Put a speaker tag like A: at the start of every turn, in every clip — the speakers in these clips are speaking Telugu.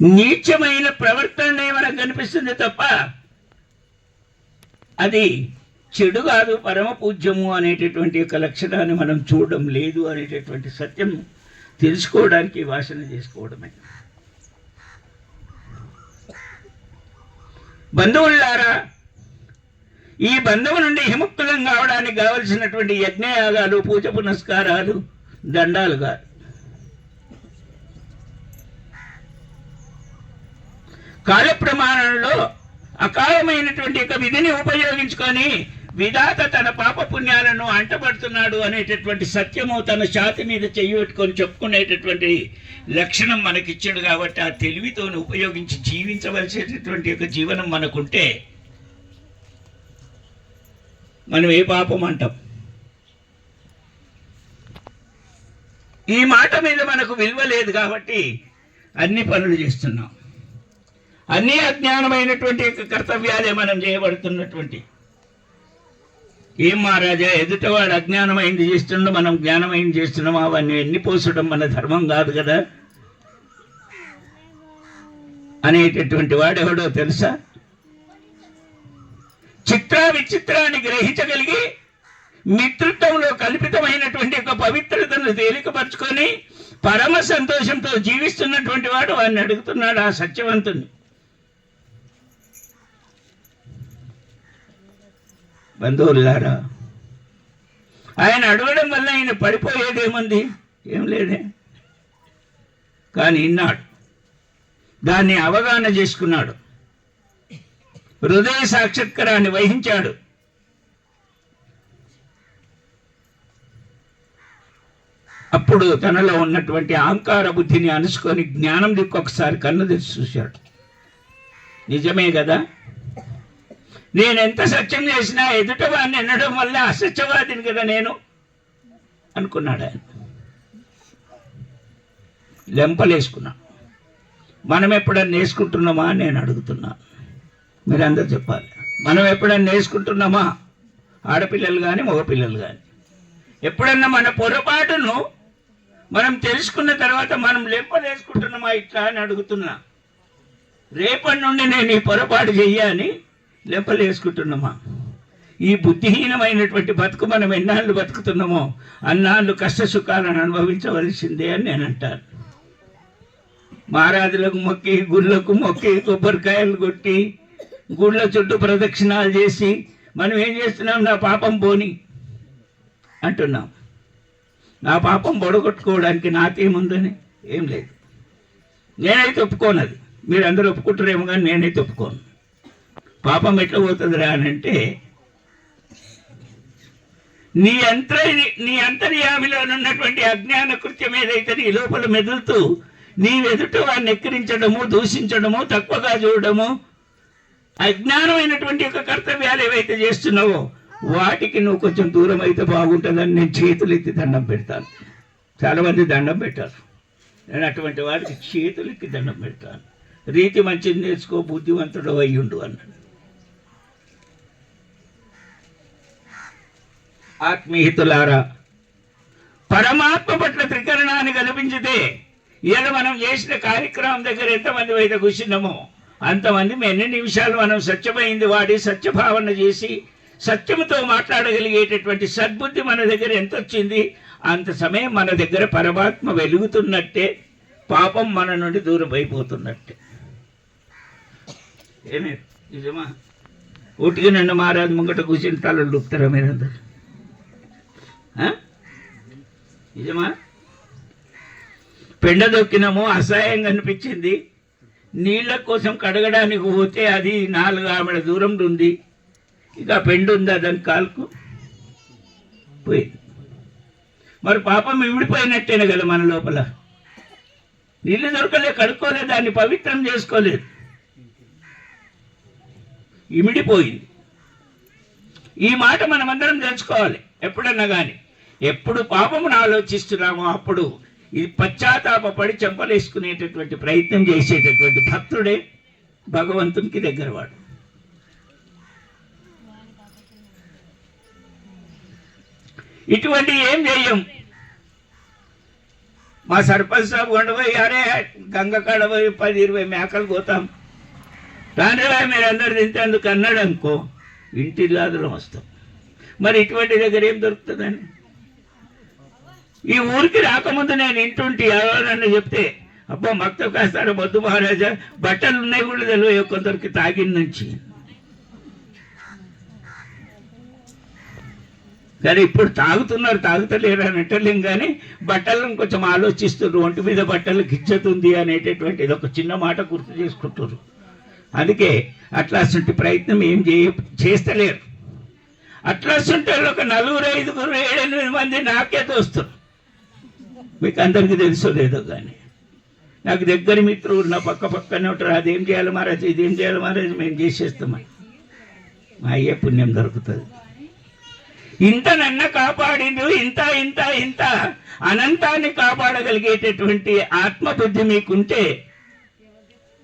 A: నీచమైన ప్రవర్తన మనకు కనిపిస్తుంది తప్ప అది చెడు కాదు పరమ పూజ్యము అనేటటువంటి యొక్క లక్షణాన్ని మనం చూడడం లేదు అనేటటువంటి సత్యం తెలుసుకోవడానికి వాసన చేసుకోవడమే. బంధువులారా ఈ బంధువు నుండి విముక్తులం కావడానికి కావలసినటువంటి యజ్ఞయాగాలు పూజ పునస్కారాలు దండాలు కాదు. కాల ప్రమాణంలో అకాలమైనటువంటి ఒక విధిని ఉపయోగించుకొని విధాత తన పాప పుణ్యాలను అంటబడుతున్నాడు అనేటటువంటి సత్యము తన ఛాతి మీద చెయ్యి పెట్టుకొని చెప్పుకునేటటువంటి లక్షణం మనకిచ్చాడు కాబట్టి ఆ తెలివితో ఉపయోగించి జీవించవలసేటటువంటి యొక్క జీవనం మనకుంటే మనం ఏ పాపం అంటాం? ఈ మాట మీద మనకు విలువ లేదు కాబట్టి అన్ని పనులు చేస్తున్నాం. అన్ని అజ్ఞానమైనటువంటి కర్తవ్యాలే మనం చేయబడుతున్నటువంటి. ఏం మహారాజా ఎదుటవాడు అజ్ఞానమైంది చేస్తుండో మనం జ్ఞానమైంది చేస్తున్నాం అవన్నీ ఎన్ని పోసడం మన ధర్మం కాదు కదా. అనేటటువంటి వాడెవడో తెలుసా? చిత్ర విచిత్రాన్ని గ్రహించగలిగి మిత్రత్వంలో కల్పితమైనటువంటి ఒక పవిత్రతను తేలికపరుచుకొని పరమ సంతోషంతో జీవిస్తున్నటువంటి వాడు వాడిని అడుగుతున్నాడు ఆ సత్యవంతుని బంధువులారా ఆయన అడగడం వల్ల ఆయన పడిపోయేదేముంది? ఏం లేదే. కానీ ఇన్నాడు. దాన్ని అవగాహన చేసుకున్నాడు. హృదయ సాక్షాత్కారాన్ని వహించాడు. అప్పుడు తనలో ఉన్నటువంటి అహంకార బుద్ధిని అనుసుకొని జ్ఞానం దిక్కు ఒకసారి కన్ను తెరిచి చూశాడు. నిజమే కదా? నేను ఎంత సత్యం చేసినా ఎదుటవాడిని ఎన్నడం వల్ల అసత్యవాదిని కదా నేను అనుకున్నాడు ఆయన. లెంపలేసుకున్నా. మనం ఎప్పుడన్నా నేర్చుకుంటున్నామా నేను అడుగుతున్నా. మీరందరూ చెప్పాలి. మనం ఎప్పుడన్నా నేర్చుకుంటున్నామా ఆడపిల్లలు కానీ మగపిల్లలు కానీ ఎప్పుడన్నా మన పొరపాటును మనం తెలుసుకున్న తర్వాత మనం లెంపలేసుకుంటున్నామా ఇట్లా అని అడుగుతున్నా. రేపటి నుండి నేను ఈ పొరపాటు చెయ్యాని లెప్పలు వేసుకుంటున్నామా? ఈ బుద్ధిహీనమైనటువంటి బతుకు మనం ఎన్నాళ్ళు బతుకుతున్నామో అన్నాళ్ళు కష్ట సుఖాలను అనుభవించవలసిందే అని నేను అంటాను. మహారాజులకు మొక్కి గుళ్ళకు మొక్కి కొబ్బరికాయలు కొట్టి గుళ్ళ చుట్టూ ప్రదక్షిణాలు చేసి మనం ఏం చేస్తున్నాం? నా పాపం పోని అంటున్నాం. నా పాపం పొడగొట్టుకోవడానికి నాకేముందని? ఏం లేదు. నేనైతే ఒప్పుకోను అది మీరు అందరూ ఒప్పుకుంటారేమో కానీ నేనైతే ఒప్పుకోను పాపం ఎట్లా పోతుందిరా అని అంటే నీ అంతర నీ అంతర్యామిలో ఉన్నటువంటి అజ్ఞాన కృత్యం ఏదైతే నీ లోపల మెదులుతూ నీ ఎదుట వాడిని ఎక్కిరించడము దూషించడము తక్కువగా చూడడము అజ్ఞానమైనటువంటి యొక్క కర్తవ్యాలు ఏవైతే చేస్తున్నావో వాటికి నువ్వు కొంచెం దూరం అయితే బాగుంటుందని నేను చేతులు ఎత్తి దండం పెడతాను. చాలామంది దండం పెట్టారు. నేను అటువంటి వాడికి చేతులు ఎక్కి దండం పెడతాను. రీతి మంచిది నేర్చుకో బుద్ధివంతుడు అయ్యుండు అన్నాడు. ఆత్మీహితులారా పరమాత్మ పట్ల త్రికరణాన్ని కల్పించితే ఇలా మనం చేసిన కార్యక్రమం దగ్గర ఎంతమంది అయితే కూర్చున్నామో అంతమంది ఎన్ని నిమిషాలు మనం స్వచ్ఛమైంది వాడి సత్యభావన చేసి సత్యముతో మాట్లాడగలిగేటటువంటి సద్బుద్ధి మన దగ్గర ఎంత వచ్చింది అంత సమయం మన దగ్గర పరమాత్మ వెలుగుతున్నట్టే పాపం మన నుండి దూరం అయిపోతున్నట్టే. ఏమే నిజమా? ఉట్టికి నన్ను మహారాజు ముంగట కూర్చుని తలలు లుప్తారా మీరందరూ? నిజమా? పెండ దొక్కినాము అసహాయంగా అనిపించింది నీళ్ళ కోసం కడగడానికి పోతే అది నాలుగు ఆమెడ దూరం ఉంది. ఇక పెండు ఉందా దాని కాలుకు? పోయింది మరి పాపం ఇవిడిపోయినట్టేనే కదా మన లోపల. నీళ్ళు దొరకలే కడుక్కోలేదు దాన్ని పవిత్రం చేసుకోలేదు. ఇమిడిపోయింది. ఈ మాట మనమందరం తెలుసుకోవాలి ఎప్పుడన్నా కానీ ఎప్పుడు పాపమును ఆలోచిస్తున్నామో అప్పుడు ఇది పశ్చాత్తాపడి చెంపలేసుకునేటటువంటి ప్రయత్నం చేసేటటువంటి భక్తుడే భగవంతునికి దగ్గరవాడు. ఇటువంటి ఏం చేయం మా సర్పంచ్ సాబ్ కొండపోయి అరే గంగ కడపోయి పది ఇరవై మేకలు పోతాం రానిరా మీరు అందరు తింటేందుకు అన్నాడు అనుకో ఇంటి లాదులం వస్తాం. మరి ఇటువంటి దగ్గర ఏం దొరుకుతుందని ఈ ఊరికి రాకముందు నేను ఇంటుంటి ఎవరన్నా చెప్తే అబ్బా మక్త కాస్తాడు మొద్దు మహారాజా బట్టలు ఉన్నాయి కూడా తెలియదు కొందరికి తాగిన నుంచి. కానీ ఇప్పుడు తాగుతున్నారు తాగుతలేరు అని అంటలేం కానీ బట్టలను కొంచెం ఆలోచిస్తున్నారు. ఒంటి మీద బట్టలు ఇచ్చేతుంది అనేటటువంటి ఇది ఒక చిన్న మాట గుర్తు చేసుకుంటున్నారు. అందుకే అట్లాంటి ప్రయత్నం ఏం చేయ చేస్తలేరు. అట్లాంటి ఒక నలుగురు ఐదుగురు ఏడెనిమిది మంది నాకే దోస్తున్నారు మీకు అందరికీ తెలుసో లేదో కానీ. నాకు దగ్గర మిత్రులు నా పక్క పక్కనే ఉంటారు. అదేం చేయాలి మహారాజు? ఇదేం చేయాలి మహారాజు? మేము చేసేస్తామని మా అయ్యే పుణ్యం దొరుకుతుంది. ఇంత నన్న కాపాడిండు ఇంత ఇంత ఇంత అనంతాన్ని కాపాడగలిగేటటువంటి ఆత్మబుద్ధి మీకుంటే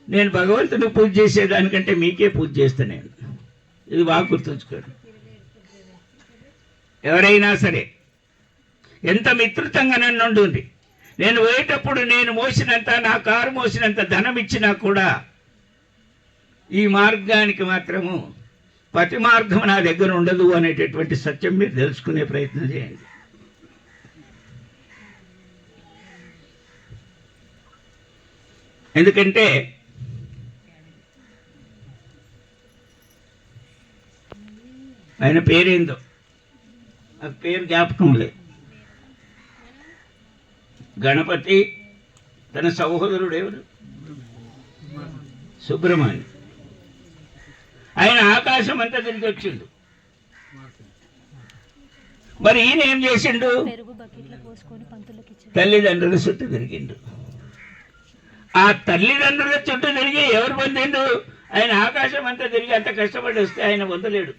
A: నేను భగవంతుని పూజ చేసేదానికంటే మీకే పూజ చేస్తా నేను. ఇది బాగా గుర్తుంచుకోండి. ఎవరైనా సరే ఎంత మిత్రుతంగా నన్ను ఉండుంది నేను పోయేటప్పుడు నేను మోసినంత నా కారు మోసినంత ధనం ఇచ్చినా కూడా ఈ మార్గానికి మాత్రము పతి మార్గం నా దగ్గర ఉండదు అనేటటువంటి సత్యం మీరు తెలుసుకునే ప్రయత్నం చేయండి. ఎందుకంటే ఆయన పేరేందో? ఆ పేరు జ్ఞాపకం లేదు. గణపతి తన సహోదరుడు ఎవరు? సుబ్రహ్మణ్యం. ఆయన ఆకాశం అంతా తిరిగి వచ్చిండు. మరి ఈయన ఏం చేసిండు? తల్లిదండ్రుల చుట్టూ తిరిగిండు. ఆ తల్లిదండ్రుల చుట్టూ తిరిగి ఎవరు పొందిండు? ఆయన ఆకాశం అంతా తిరిగి అంత కష్టపడి వస్తే ఆయన పొందలేడు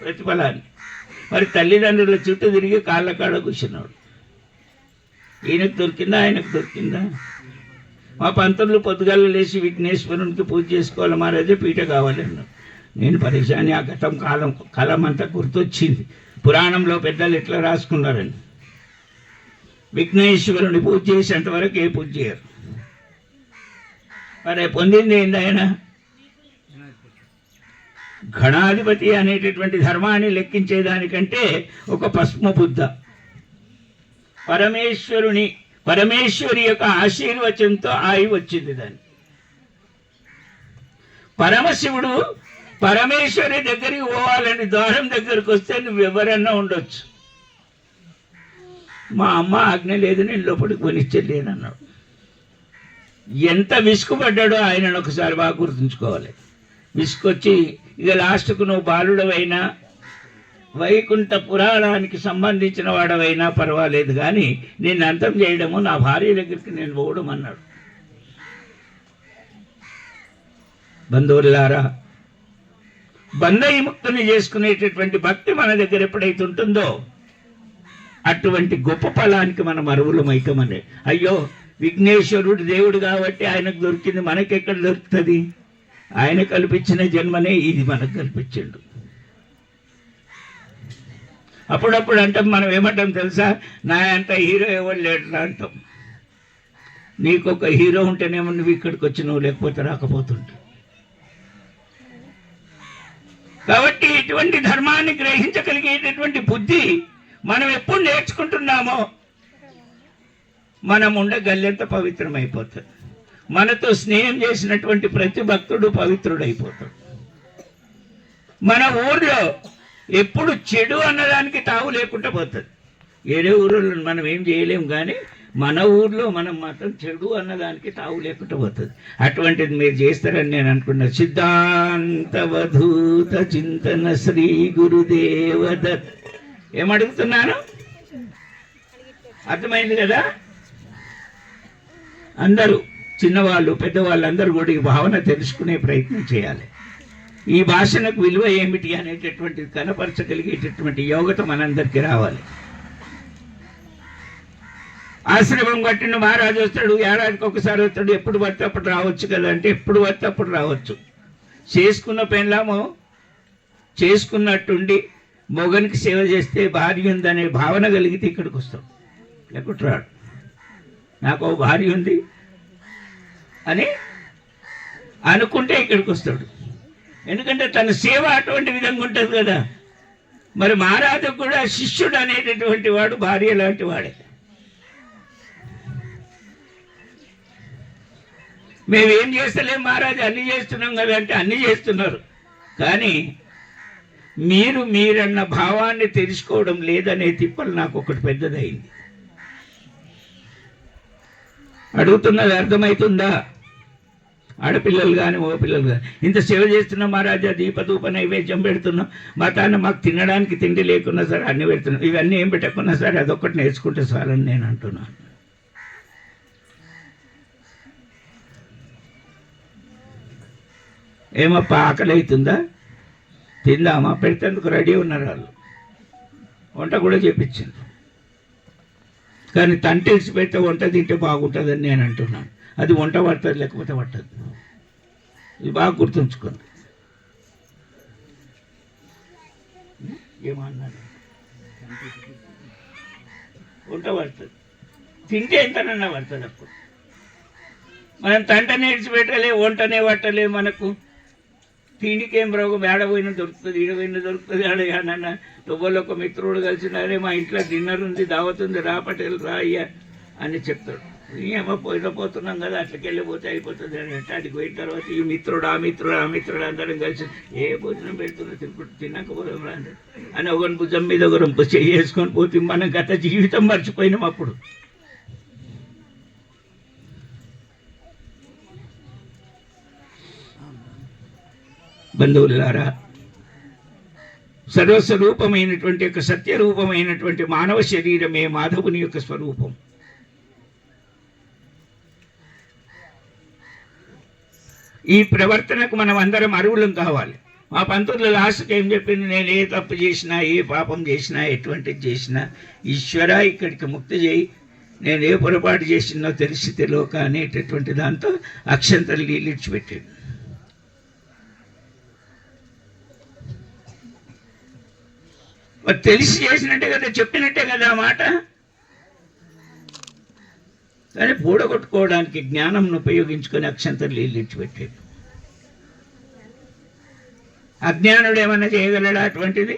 A: ప్రతిఫలాన్ని. మరి తల్లిదండ్రుల చుట్టూ తిరిగి కాళ్ళ కాడ కూర్చున్నాడు. ఈయనకు దొరికిందా ఆయనకు దొరికిందా? మా పంతులు పొద్దుగాల లేచి విఘ్నేశ్వరునికి పూజ చేసుకోవాలి మహారాజే పీట కావాలి నేను పరిశాని ఆ గతం కాలం కాలం అంతా గుర్తొచ్చింది. పురాణంలో పెద్దలు ఎట్లా రాసుకున్నారని. విఘ్నేశ్వరుని పూజ చేసేంత వరకు ఏ పూజ చేయరు. మరి పొందింది ఏంది ఆయన? గణాధిపతి అనేటటువంటి ధర్మాన్ని లెక్కించేదానికంటే ఒక భస్మ బుద్ధ పరమేశ్వరుని పరమేశ్వరి యొక్క ఆశీర్వచనంతో ఆయి వచ్చింది దాన్ని. పరమశివుడు పరమేశ్వరి దగ్గరికి పోవాలని ద్వారం దగ్గరికి వస్తే నువ్వు ఎవరన్నా ఉండొచ్చు. మా అమ్మ ఆజ్ఞ లేదు నేను లోపలికి కొనిచ్చలేనన్నాడు ఎంత విసుగుపడ్డాడో ఆయనను ఒకసారి బాగా గుర్తుంచుకోవాలి. విసుకొచ్చి ఇక లాస్ట్కు నువ్వు బాలుడవైనా వైకుంఠ పురాణానికి సంబంధించిన వాడవైనా పర్వాలేదు కానీ నేను అంతం చేయడము నా భార్య దగ్గరికి నేను పోవడం అన్నాడు బంధువులారా బంధ విముక్తిని చేసుకునేటటువంటి భక్తి మన దగ్గర ఎప్పుడైతే ఉంటుందో అటువంటి గొప్ప ఫలానికి మనం అరువులమైకమని అయ్యో విఘ్నేశ్వరుడు దేవుడు కాబట్టి ఆయనకు దొరికింది మనకెక్కడ దొరుకుతుంది? ఆయన కల్పించిన జన్మనే ఇది మనకు కల్పించండు. అప్పుడప్పుడు అంటాం మనం ఏమంటాం తెలుసా? నా అంత హీరో ఎవరు లేడు అంటాం. నీకు ఒక హీరో ఉంటేనేమో నువ్వు ఇక్కడికి వచ్చి నువ్వు లేకపోతే రాకపోతుంటా కాబట్టి ఇటువంటి ధర్మాన్ని గ్రహించగలిగేటటువంటి బుద్ధి మనం ఎప్పుడు నేర్చుకుంటున్నామో మనం ఉండే గల్లెంత పవిత్రమైపోతుంది మనతో స్నేహం చేసినటువంటి ప్రతి భక్తుడు పవిత్రుడైపోతాడు మన ఊర్లో ఎప్పుడు చెడు అన్నదానికి తావు లేకుండా పోతుంది. వేరే ఊళ్ళో మనం ఏం చేయలేం కానీ మన ఊర్లో మనం మాత్రం చెడు అన్నదానికి తావు లేకుండా పోతుంది. అటువంటిది మీరు చేస్తారని నేను అనుకున్నా. సిద్ధాంతవధూత చింతన శ్రీ గురుదేవదత్ ఏమడుగుతున్నాను అర్థమైంది కదా? అందరూ చిన్నవాళ్ళు పెద్దవాళ్ళు అందరూ కూడా ఈ భావన తెలుసుకునే ప్రయత్నం చేయాలి. ఈ భాషణకు విలువ ఏమిటి అనేటటువంటిది కనపరచగలిగేటటువంటి యోగత మనందరికీ రావాలి. ఆశ్రమం కట్టిన మహారాజు వస్తాడు ఏడాదికి ఒకసారి వస్తాడు ఎప్పుడు పడితే అప్పుడు రావచ్చు కదా అంటే ఎప్పుడు పడితే అప్పుడు రావచ్చు. చేసుకున్న పెళ్ళాము చేసుకున్నట్టుండి మొగనికి సేవ చేస్తే భార్య ఉందనే భావన కలిగితే ఇక్కడికి వస్తాం. లేకుంటే రాడు. నాకు భార్య ఉంది అని అనుకుంటే ఇక్కడికి వస్తాడు. ఎందుకంటే తన సేవ అటువంటి విధంగా ఉంటుంది కదా. మరి మహారాజు కూడా శిష్యుడు అనేటటువంటి వాడు భార్య లాంటి వాడే. మేమేం చేస్తలేం మహారాజు అన్ని చేస్తున్నాం కదా అంటే అన్ని చేస్తున్నారు. కానీ మీరు మీరన్న భావాన్ని తెలుసుకోవడం లేదనే తిప్పలు నాకు ఒకటి పెద్దదైంది. అడుగుతున్నది అర్థమవుతుందా? ఆడపిల్లలు కానీ ఓ పిల్లలు కానీ ఇంత సేవ చేస్తున్నాం మహారాజా దీపధూప నైవేద్యం పెడుతున్నాం. మా తాను మాకు తినడానికి తిండి లేకున్నా సరే అన్నీ పెడుతున్నాం. ఇవన్నీ ఏం పెట్టకున్నా సరే అదొక్కటి నేర్చుకుంటే చాలని నేను అంటున్నాను. ఏమప్పా ఆకలి అవుతుందా తిందామా? పెడితేందుకు రెడీ ఉన్నారు వాళ్ళు. వంట కూడా చేపించింది కానీ తంటేసి పెడితే వంట తింటే బాగుంటుందని నేను అంటున్నాను. అది వంట పడుతుంది లేకపోతే పట్టదు. ఇది బాగా గుర్తుంచుకోండి ఏమన్నాడు? వంట పడుతుంది. తింటే ఎంతనన్నా పడుతుంది అప్పుడు. మనం తంట నేర్చి పెట్టలే వంటనే పట్టలే మనకు. తిండికేం రోగం? మేడ పోయినా దొరుకుతుంది ఈడ పోయినా దొరుకుతుంది ఆడ ఏడన్నా తొవ్వలో ఒక మిత్రుడు కలిసినారే మా ఇంట్లో డిన్నర్ ఉంది దావత్ ఉంది రా పటేల్ రా అయ్యా అని చెప్తాడు. ఏమో పోయిన పోతున్నాం కదా అట్లకి వెళ్ళిపోతే అయిపోతుంది అని అంటే అడిగి పోయిన తర్వాత ఈ మిత్రుడు ఆ మిత్రుడు ఆ మిత్రుడు అందరం కలిసి ఏ భోజనం పెడుతున్నా తిప్పుడు తినకపోదాం రా అని ఒకరి భుజం మీద ఒకరు చెయ్యి వేసుకొని పోతే మనం గత జీవితం మర్చిపోయినాం అప్పుడు. బంధువులారా సర్వస్వరూపమైనటువంటి యొక్క సత్యరూపమైనటువంటి మానవ శరీరమే మాధవుని యొక్క స్వరూపం. ఈ ప్రవర్తనకు మనం అందరం అరువులం కావాలి. మా పంతులు లాస్ట్కి ఏం చెప్పింది నేను ఏ తప్పు చేసినా ఏ పాపం చేసినా ఎటువంటిది చేసినా ఈశ్వర ఇక్కడికి ముక్తి చేయి. నేను ఏ పొరపాటు చేసినో తెలిసి తెలియక అనేటటువంటి దాంతో అక్షంతలు నీళ్ళు ఇడిచిపెట్టాడు మరి తెలిసి చేసినట్టే కదా చెప్పినట్టే కదా ఆ మాట? కానీ పూడగొట్టుకోవడానికి జ్ఞానంను ఉపయోగించుకొని అక్షంతలు నీళ్ళు ఇచ్చిపెట్టాడు అజ్ఞానుడు ఏమన్నా చేయగలడా అటువంటిది?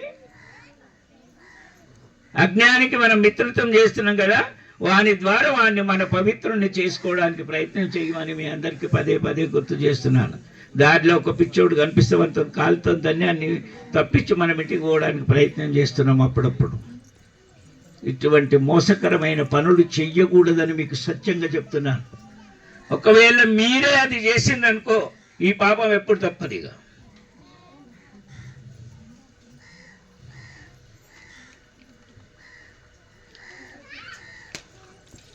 A: అజ్ఞానికి మనం మిత్రత్వం చేస్తున్నాం కదా వాని ద్వారా వాడిని మన పవిత్రుణ్ణి చేసుకోవడానికి ప్రయత్నం చేయమని మీ అందరికీ పదే పదే గుర్తు చేస్తున్నాను. దారిలో ఒక పిచ్చోడు కనిపిస్తే మనతో కాలుతో ధన్యాన్ని తప్పించి మనం ఇంటికి పోవడానికి ప్రయత్నం చేస్తున్నాం అప్పుడప్పుడు. ఇటువంటి మోసకరమైన పనులు చెయ్యకూడదని మీకు సత్యంగా చెప్తున్నాను. ఒకవేళ మీరే అది చేసిందనుకో ఈ పాపం ఎప్పుడు తప్పదిగా.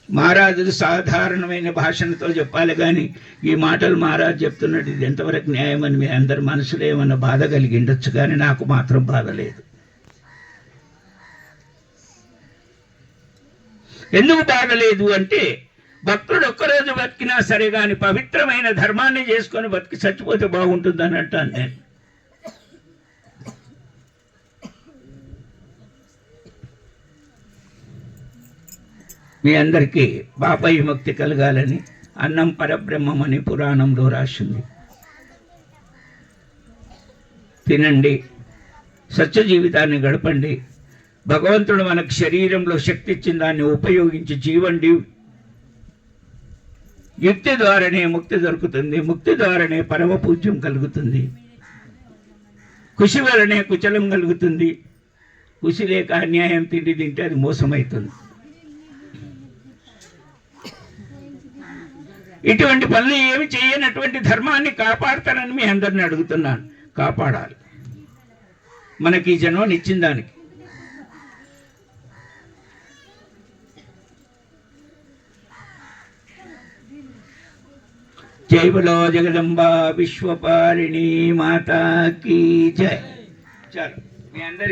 A: మహారాజులు సాధారణమైన భాషణతో చెప్పాలి కానీ ఈ మాటలు మహారాజు చెప్తున్నట్టు ఇది ఎంతవరకు న్యాయమని మీ అందరి మనసులో ఏమన్నా బాధ కలిగి ఉండొచ్చు కానీ నాకు మాత్రం బాధ లేదు. ఎందుకు బాధ లేదు అంటే భక్తుడు ఒక్కరోజు బతికినా సరే కానీ పవిత్రమైన ధర్మాన్ని చేసుకొని బతికి చచ్చిపోతే బాగుంటుందని అంటాను నేను. మీ అందరికీ పాప విముక్తి కలగాలని అన్నం పరబ్రహ్మం అని పురాణంలో రాసింది. తినండి సత్య జీవితాన్ని గడపండి. భగవంతుడు మనకు శరీరంలో శక్తి ఇచ్చిన దాన్ని ఉపయోగించి జీవండి. యుక్తి ద్వారానే ముక్తి దొరుకుతుంది ముక్తి ద్వారానే పరమ పూజ్యం కలుగుతుంది. కుషి వలనే కుచలం కలుగుతుంది. కుషి లేక అన్యాయం తిండి తింటే అది మోసమవుతుంది ఇటువంటి పనులు ఏమి చేయనటువంటి ధర్మాన్ని కాపాడతానని మీ అందరిని అడుగుతున్నాను. కాపాడాలి. మనకి ఈ జన్మని ఇచ్చిన దానికి. జై బలో జగదంబ విశ్వపారిణి మాతా కీ జై. చాలు. మీ అందరి